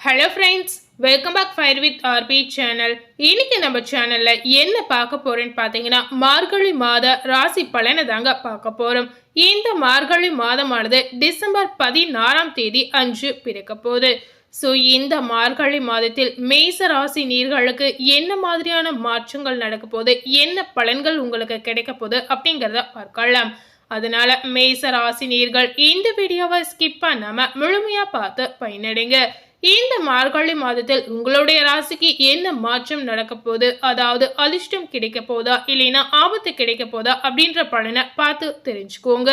Hello friends welcome back fire with RP channel இன்னைக்கு நம்ம சேனலில் என்ன பார்க்க போகிறேன்னு பார்த்தீங்கன்னா மார்கழி மாத ராசி பலனை தாங்க பார்க்க போகிறோம் இந்த மார்கழி மாதமானது டிசம்பர் பதினாறாம் தேதி அன்று பிறக்க போகுது. ஸோ இந்த மார்கழி மாதத்தில் மேச ராசி நீர்களுக்கு என்ன மாதிரியான மாற்றங்கள் நடக்க போகுது என்ன பலன்கள் உங்களுக்கு கிடைக்க போகுது அப்படிங்கிறத பார்க்கலாம். அதனால மேச ராசி நீர்கள் இந்த வீடியோவை ஸ்கிப் பண்ணாமல் முழுமையாக பார்த்து பயனடைங்க. இந்த மார்கழி மாதத்தில் உங்களுடைய ராசிக்கு என்ன மாற்றம் நடக்க போகுது? அதாவது அதிர்ஷ்டம் கிடைக்க போதா இல்லைன்னா ஆபத்து கிடைக்க போதா அப்படின்ற பலனை பார்த்து தெரிஞ்சுக்கோங்க.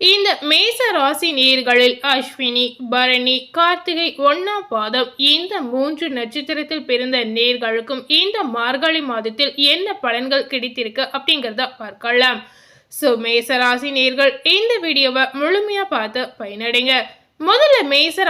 இந்த மேச ராசி நேர்களில் அஸ்வினி பரணி கார்த்திகை ஒன்னாம் பாதம் இந்த மூன்று நட்சத்திரத்தில் பிறந்த நேர்களுக்கும் இந்த மார்கழி மாதத்தில் என்ன பலன்கள் கிடைத்திருக்கு அப்படிங்கிறத பார்க்கலாம். ஸோ மேசராசி நேர்கள் இந்த வீடியோவை முழுமையாக பார்த்து பயனடைங்க. முதல்ல மேச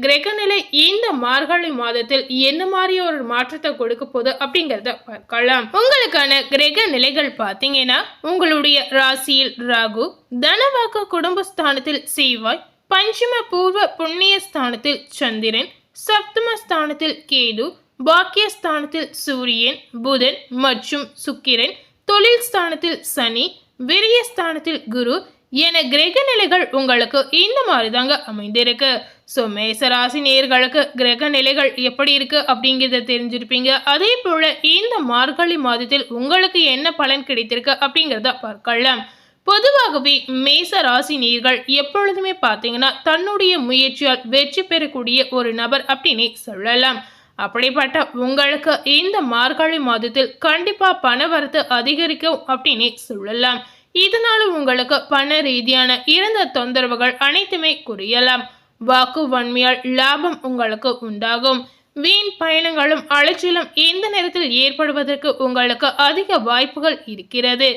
கிரக நிலை இந்த மார்கழி மாதத்தில் என்ன மாதிரி ஒரு மாற்றத்தை கொடுக்க போகுது அப்படிங்கிறத பார்க்கலாம். உங்களுக்கான கிரக நிலைகள் பார்த்தீங்கன்னா உங்களுடைய ராசியில் ராகு தனவாக்க குடும்பஸ்தானத்தில் செவ்வாய் பஞ்சம பூர்வ புண்ணிய ஸ்தானத்தில் சந்திரன் சப்தம ஸ்தானத்தில் கேது பாக்கியஸ்தானத்தில் சூரியன் புதன் மற்றும் சுக்கிரன் தொழில் ஸ்தானத்தில் சனி விரியஸ்தானத்தில் குரு என கிரக நிலைகள் உங்களுக்கு இந்த மாதிரி தாங்க அமைந்திருக்கு. ஸோ மேசராசி நேர்களுக்கு கிரக நிலைகள் எப்படி இருக்கு அப்படிங்கிறத தெரிஞ்சிருப்பீங்க. அதே போல இந்த மார்கழி மாதத்தில் உங்களுக்கு என்ன பலன் கிடைத்திருக்கு அப்படிங்கிறத பார்க்கலாம். பொதுவாகவே மேச ராசி நீர்கள் எப்பொழுதுமே பார்த்தீங்கன்னா தன்னுடைய முயற்சியால் வெற்றி பெறக்கூடிய ஒரு நபர் அப்படின்னு சொல்லலாம். அப்படிப்பட்ட உங்களுக்கு இந்த மார்கழி மாதத்தில் கண்டிப்பாக பண வரத்து அதிகரிக்கும் அப்படின்னு சொல்லலாம். இதனால உங்களுக்கு பண ரீதியான இறந்த தொந்தரவுகள் அனைத்துமே குறையலாம். வாக்கு வன்மையால் லாபம் உங்களுக்கு உண்டாகும். வீண் பயணங்களும் அலைச்சலும் எந்த நேரத்தில் ஏற்படுவதற்கு உங்களுக்கு அதிக வாய்ப்புகள் இருக்கிறது.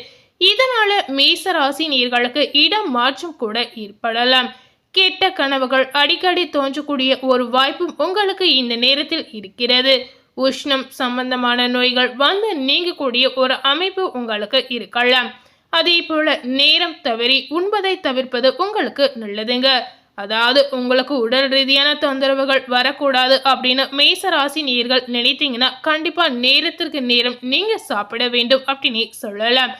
இதனால மேச ராசி நீர்களுக்கு இடம் மாற்றம் கூட ஏற்படலாம். கெட்ட கனவுகள் அடிக்கடி தோன்றக்கூடிய ஒரு வாய்ப்பும் உங்களுக்கு இந்த நேரத்தில் இருக்கிறது. உஷ்ணம் சம்பந்தமான நோய்கள் வந்து நீங்கக்கூடிய ஒரு அமைப்பு உங்களுக்கு இருக்கலாம். அதே போல நேரம் தவறி உண்பதை தவிர்ப்பது உங்களுக்கு நல்லதுங்க. அதாவது உங்களுக்கு உடல் ரீதியான தொந்தரவுகள் வரக்கூடாது அப்படின்னு மேசராசி நீர்கள் நினைத்தீங்கன்னா கண்டிப்பா நேரத்திற்கு நேரம் நீங்க சாப்பிட வேண்டும் அப்படின்னு சொல்லலாம்.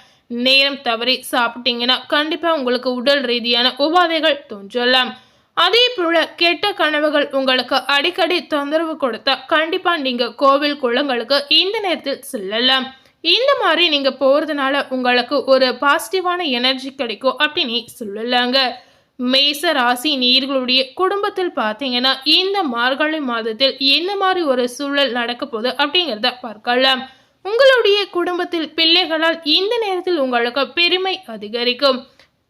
நேரம் தவறி சாப்பிட்டீங்கன்னா கண்டிப்பா உங்களுக்கு உடல் ரீதியான உபாதைகள் தோன்றலாம். அதே போல கெட்ட கனவுகள் உங்களுக்கு அடிக்கடி தொந்தரவு கொடுத்தா கண்டிப்பா நீங்க கோவில் குளங்களுக்கு இந்த நேரத்தில் செல்லலாம். இந்த மாதிரி நீங்க போறதுனால உங்களுக்கு ஒரு பாசிட்டிவான எனர்ஜி கிடைக்கும் அப்படின்னு சொல்லலாங்க. மேச ராசி நீர்களுடைய குடும்பத்தில் பார்த்தீங்கன்னா இந்த மார்கழி மாதத்தில் என்ன மாதிரி ஒரு சூழல் நடக்க போகுது அப்படிங்கிறத பார்க்கலாம். உங்களுடைய குடும்பத்தில் பிள்ளைகளால் இந்த நேரத்தில் உங்களுக்கு பெருமை அதிகரிக்கும்.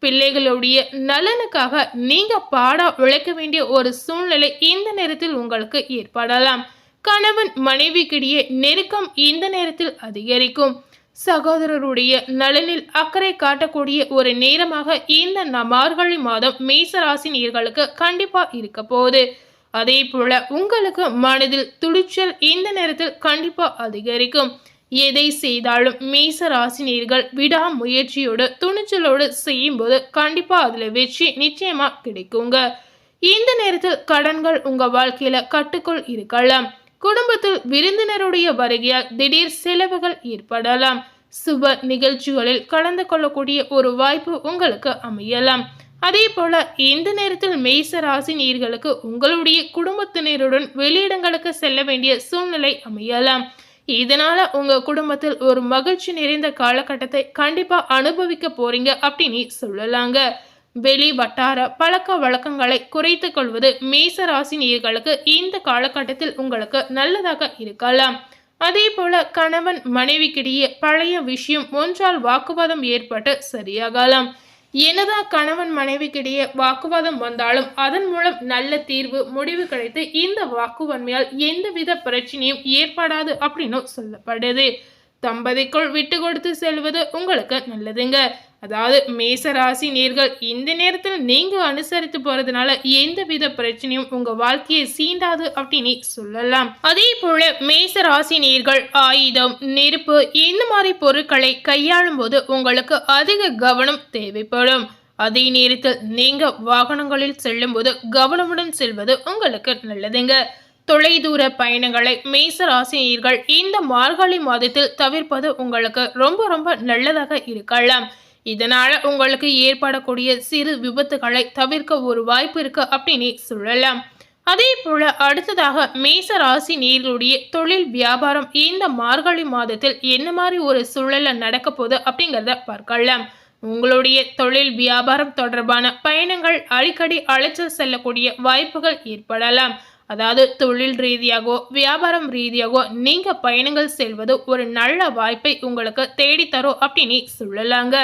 பிள்ளைகளுடைய நலனுக்காக நீங்க பாட உழைக்க வேண்டிய ஒரு சூழ்நிலை இந்த நேரத்தில் உங்களுக்கு ஏற்படலாம். கணவன் மனைவிக்கிடையே நெருக்கம் இந்த நேரத்தில் அதிகரிக்கும். சகோதரருடைய நலனில் அக்கறை காட்டக்கூடிய ஒரு நேரமாக இந்த மார்கழி மாதம் மேசராசி நீர்களுக்கு கண்டிப்பா இருக்க போகுது. அதே போல உங்களுக்கு மனதில் துடிச்சல் இந்த நேரத்தில் கண்டிப்பா அதிகரிக்கும். எதை செய்தாலும் மேச ராசினியர்கள் விடாமுயற்சியோடு துணிச்சலோடு செய்யும்போது கண்டிப்பா அதுல வெற்றி நிச்சயமா கிடைக்குங்க. இந்த நேரத்தில் கடன்கள் உங்க வாழ்க்கையில கட்டுக்குள் இருக்கலாம். குடும்பத்தில் விருந்தினருடைய வருகையால் திடீர் செலவுகள் ஏற்படலாம். சுப நிகழ்ச்சிகளில் கலந்து கொள்ளக்கூடிய ஒரு வாய்ப்பு உங்களுக்கு அமையலாம். அதே போல இந்த நேரத்தில் மேச ராசி நீர்களுக்கு உங்களுடைய குடும்பத்தினருடன் வெளியிடங்களுக்கு செல்ல வேண்டிய சூழ்நிலை அமையலாம். இதனால உங்க குடும்பத்தில் ஒரு மகிழ்ச்சி நிறைந்த காலகட்டத்தை கண்டிப்பா அனுபவிக்க போறீங்க அப்படின்னு சொல்லலாங்க. வெளி வட்டார பழக்க வழக்கங்களை குறைத்து கொள்வது மேசராசி நேர்களுக்கு இந்த காலகட்டத்தில் உங்களுக்கு நல்லதாக இருக்கலாம். அதே போல கணவன் மனைவிக்கிடையே பழைய விஷயம் ஒன்றால் வாக்குவாதம் ஏற்பட்டு சரியாகலாம். என்னதான் கணவன் மனைவிக்கிடையே வாக்குவாதம் வந்தாலும் அதன் மூலம் நல்ல தீர்வு முடிவு கிடைத்து இந்த வாக்குவன்மையால் எந்தவித பிரச்சனையும் ஏற்படாது அப்படின்னு சொல்லப்படுது. தம்பதிக்குள் விட்டு கொடுத்து செல்வது உங்களுக்கு நல்லதுங்க. அதாவது மேசராசி நேர்கள் இந்த நேரத்தில் நீங்கள் அனுசரித்து போகிறதுனால எந்த வித பிரச்சனையும் உங்கள் வாழ்க்கையை சீண்டாது அப்படின்னு சொல்லலாம். அதே போல மேசராசி நேர்கள் ஆயுதம் நெருப்பு இந்த மாதிரி பொருட்களை கையாளும் போது உங்களுக்கு அதிக கவனம் தேவைப்படும். அதே நேரத்தில் நீங்கள் வாகனங்களில் செல்லும்போது கவனமுடன் செல்வது உங்களுக்கு நல்லதுங்க. தொலைதூர பயணங்களை மேசராசினியர்கள் இந்த மார்கழி மாதத்தில் தவிர்ப்பது உங்களுக்கு ரொம்ப ரொம்ப நல்லதாக இருக்கலாம். இதனால் உங்களுக்கு ஏற்படக்கூடிய சிறு விபத்துகளை தவிர்க்க ஒரு வாய்ப்பு இருக்கு அப்படின்னு சொல்லலாம். அதே போல அடுத்ததாக மேச ராசி நேர்களுடைய தொழில் வியாபாரம் இந்த மார்கழி மாதத்தில் என்ன மாதிரி ஒரு சூழலில் நடக்க போகுது அப்படிங்கிறத பார்க்கலாம். உங்களுடைய தொழில் வியாபாரம் தொடர்பான பயணங்கள் அடிக்கடி அழைச்சல் செல்லக்கூடிய வாய்ப்புகள் ஏற்படலாம். அதாவது தொழில் ரீதியாகவோ வியாபாரம் ரீதியாகவோ நீங்கள் பயணங்கள் செல்வது ஒரு நல்ல வாய்ப்பை உங்களுக்கு தேடித்தரும் அப்படின்னு சொல்லலாங்க.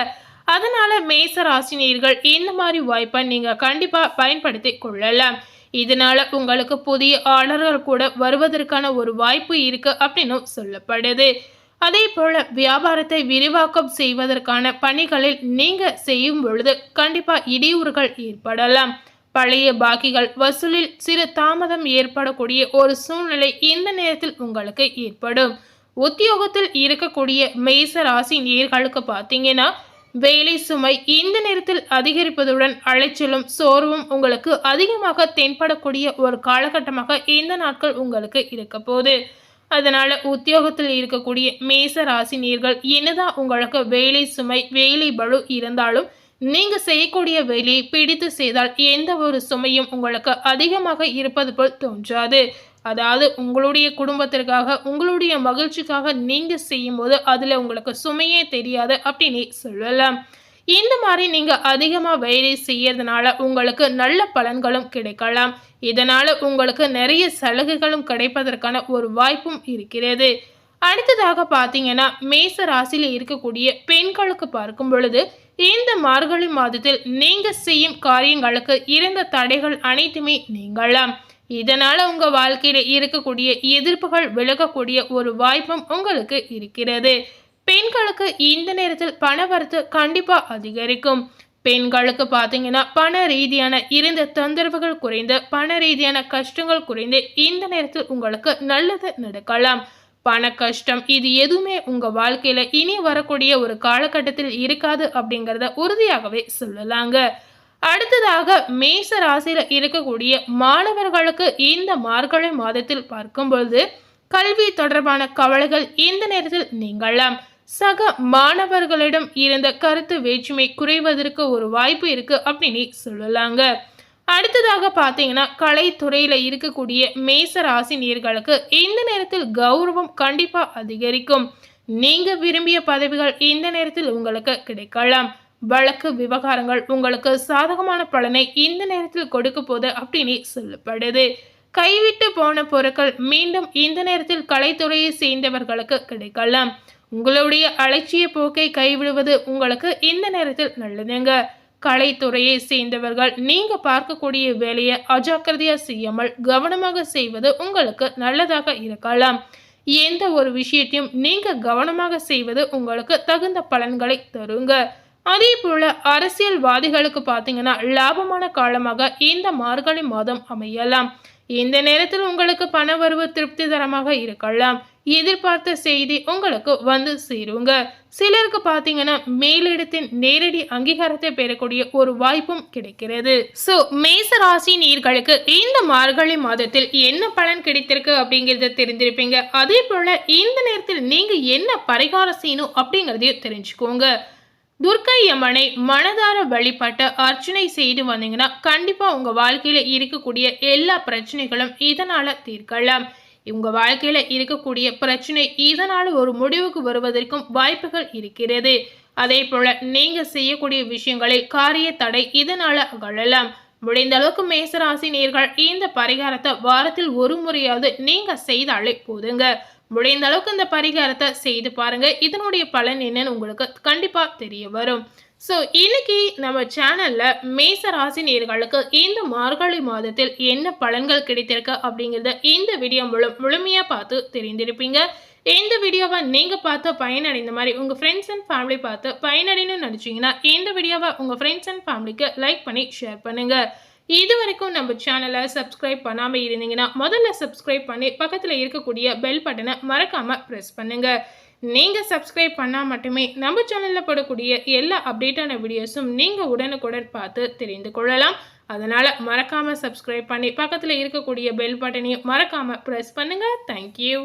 அதனால மேச ராசினியர்கள் இந்த மாதிரி வாய்ப்பை நீங்கள் கண்டிப்பாக பயன்படுத்தி கொள்ளலாம். இதனால உங்களுக்கு புதிய ஆர்டர்கள் கூட வருவதற்கான ஒரு வாய்ப்பு இருக்கு அப்படின்னு சொல்லப்படுது. அதே போல வியாபாரத்தை விரிவாக்கம் செய்வதற்கான பணிகளில் நீங்க செய்யும் பொழுது கண்டிப்பா இடையூறுகள் ஏற்படலாம். பழைய பாக்கிகள் வசூலில் சிறு தாமதம் ஏற்படக்கூடிய ஒரு சூழ்நிலை இந்த நேரத்தில் உங்களுக்கு ஏற்படும். உத்தியோகத்தில் இருக்கக்கூடிய மேச ராசி நேர்களுக்கு பார்த்தீங்கன்னா வேலை சுமை இந்த நேரத்தில் அதிகரிப்பதுடன் அலைச்சலும் சோர்வும் உங்களுக்கு அதிகமாக தென்படக்கூடிய ஒரு காலகட்டமாக இந்த நாட்கள் உங்களுக்கு இருக்க போகுது. அதனால உத்தியோகத்தில் இருக்கக்கூடிய மேச ராசி நீர்கள் என்னதான் உங்களுக்கு வேலை சுமை வேலை பலு இருந்தாலும் நீங்க செய்யக்கூடிய வேலையை பிடித்து செய்தால் எந்த ஒரு சுமையும் உங்களுக்கு அதிகமாக இருப்பது போல் தோன்றாது. அதாவது உங்களுடைய குடும்பத்திற்காக உங்களுடைய மகிழ்ச்சிக்காக நீங்கள் செய்யும்போது அதில் உங்களுக்கு சுமையே தெரியாது அப்படின்னு சொல்லலாம். இந்த மாதிரி நீங்கள் அதிகமாக வேலை செய்யறதுனால உங்களுக்கு நல்ல பலன்களும் கிடைக்கலாம். இதனால் உங்களுக்கு நிறைய சலுகைகளும் கிடைப்பதற்கான ஒரு வாய்ப்பும் இருக்கிறது. அடுத்ததாக பார்த்தீங்கன்னா மேச ராசியில் இருக்கக்கூடிய பெண்களுக்கு பார்க்கும் பொழுது இந்த மார்கழி மாதத்தில் நீங்கள் செய்யும் காரியங்களுக்கு இருந்த தடைகள் அனைத்துமே நீங்களாம் இதனால் உங்கள் வாழ்க்கையில் இருக்கக்கூடிய எதிர்ப்புகள் விலகக்கூடிய ஒரு வாய்ப்பும் உங்களுக்கு இருக்கிறது. பெண்களுக்கு இந்த நேரத்தில் பணவரத்து கண்டிப்பாக அதிகரிக்கும். பெண்களுக்கு பார்த்தீங்கன்னா பண ரீதியான இருந்த தொந்தரவுகள் குறைந்து பண ரீதியான கஷ்டங்கள் குறைந்து இந்த நேரத்தில் உங்களுக்கு நல்லது நடக்கலாம். பண கஷ்டம் இது எதுவுமே உங்கள் வாழ்க்கையில் இனி வரக்கூடிய ஒரு காலகட்டத்தில் இருக்காது அப்படிங்கிறத உறுதியாகவே சொல்லலாங்க. அடுத்ததாக மேச ராசியில் இருக்கக்கூடிய மாணவர்களுக்கு இந்த மார்கழி மாதத்தில் பார்க்கும்பொழுது கல்வி தொடர்பான கவலைகள் இந்த நேரத்தில் நீங்களாம் சக மாணவர்களிடம் இருந்த கருத்து வேற்றுமை குறைவதற்கு ஒரு வாய்ப்பு இருக்கு அப்படின்னு சொல்லலாங்க. அடுத்ததாக பார்த்தீங்கன்னா கலைத்துறையில் இருக்கக்கூடிய மேச ராசினியர்களுக்கு இந்த நேரத்தில் கௌரவம் கண்டிப்பாக அதிகரிக்கும். நீங்கள் விரும்பிய பதவிகள் இந்த நேரத்தில் உங்களுக்கு கிடைக்கலாம். வழக்கு விவகாரங்கள் உங்களுக்கு சாதகமான பலனை இந்த நேரத்தில் கொடுக்க போது அப்படின்னு சொல்லப்படுது. கைவிட்டு போன பொருட்கள் மீண்டும் இந்த நேரத்தில் கலைத்துறையை சேர்ந்தவர்களுக்கு கிடைக்கலாம். உங்களுடைய அலட்சிய போக்கை கைவிடுவது உங்களுக்கு இந்த நேரத்தில் நல்லதுங்க. கலைத்துறையை சேர்ந்தவர்கள் நீங்க பார்க்கக்கூடிய வேலையை அஜாக்கிரதையா செய்யாமல் கவனமாக செய்வது உங்களுக்கு நல்லதாக இருக்கலாம். எந்த ஒரு விஷயத்தையும் நீங்க கவனமாக செய்வது உங்களுக்கு தகுந்த பலன்களை தருங்க. அதே போல் அரசியல்வாதிகளுக்கு பார்த்தீங்கன்னா லாபமான காலமாக இந்த மார்கழி மாதம் அமையலாம். இந்த நேரத்தில் உங்களுக்கு பண வரவு திருப்திகரமாக இருக்கலாம். எதிர்பார்த்த செய்தி உங்களுக்கு வந்து சேருங்க. சிலருக்கு பார்த்தீங்கன்னா மேலிடத்தின் நேரடி அங்கீகாரத்தை பெறக்கூடிய ஒரு வாய்ப்பும் கிடைக்கிறது. ஸோ மேச ராசி நீர்களுக்கு இந்த மார்கழி மாதத்தில் என்ன பலன் கிடைத்திருக்கு அப்படிங்கிறத தெரிஞ்சிருப்பீங்க அதே போல இந்த நேரத்தில் நீங்க என்ன பரிகாரம் செய்யணும் அப்படிங்கிறதையும் தெரிஞ்சுக்கோங்க. துர்க்கை அம்மனை மனதார வழிபட்டு அர்ச்சனை செய்து வந்தீங்கன்னா கண்டிப்பா உங்க வாழ்க்கையில இருக்கக்கூடிய எல்லா பிரச்சனைகளும் இதனால தீர்க்கலாம். உங்க வாழ்க்கையில இருக்கக்கூடிய பிரச்சனை இதனால ஒரு முடிவுக்கு வருவதற்கும் வாய்ப்புகள் இருக்கிறது. அதே போல நீங்க செய்யக்கூடிய விஷயங்களில் காரிய தடை இதனால அகழலாம் முடிந்த அளவுக்கு மேசராசி நேர்கள் இந்த பரிகாரத்தை வாரத்தில் ஒரு முறையாவது நீங்க செய்தாலே போதுங்க. முடிந்த அளவுக்கு இந்த பரிகாரத்தை செய்து பாருங்க. இதனுடைய பலன் என்னன்னு உங்களுக்கு கண்டிப்பா தெரிய வரும். ஸோ இன்னைக்கு நம்ம சேனலில் மேச ராசி நேர்களுக்கு இந்த மார்கழி மாதத்தில் என்ன பலன்கள் கிடைத்திருக்கு அப்படிங்கிறத இந்த வீடியோ மூலம் முழுமையாக பார்த்து தெரிந்திருப்பீங்க. இந்த வீடியோவை நீங்கள் பார்த்து பயனடைந்த மாதிரி உங்கள் ஃப்ரெண்ட்ஸ் அண்ட் ஃபேமிலி பார்த்து பயனடைன்னு நினச்சிங்கன்னா இந்த வீடியோவை உங்கள் ஃப்ரெண்ட்ஸ் அண்ட் ஃபேமிலிக்கு லைக் பண்ணி ஷேர் பண்ணுங்கள் இது வரைக்கும் நம்ம சேனலை சப்ஸ்கிரைப் பண்ணாமல் இருந்தீங்கன்னா முதல்ல சப்ஸ்கிரைப் பண்ணி பக்கத்தில் இருக்கக்கூடிய பெல் பட்டனை மறக்காமல் ப்ரெஸ் பண்ணுங்கள் நீங்கள் சப்ஸ்கிரைப் பண்ணால் மட்டுமே நம்ம சேனலில் படக்கூடிய எல்லா அப்டேட்டான வீடியோஸும் நீங்கள் உடனுக்குடன் பார்த்து தெரிந்து கொள்ளலாம். அதனால் மறக்காமல் சப்ஸ்கிரைப் பண்ணி பக்கத்தில் இருக்கக்கூடிய பெல் பட்டனையும் மறக்காமல் ப்ரெஸ் பண்ணுங்கள் தேங்க்யூ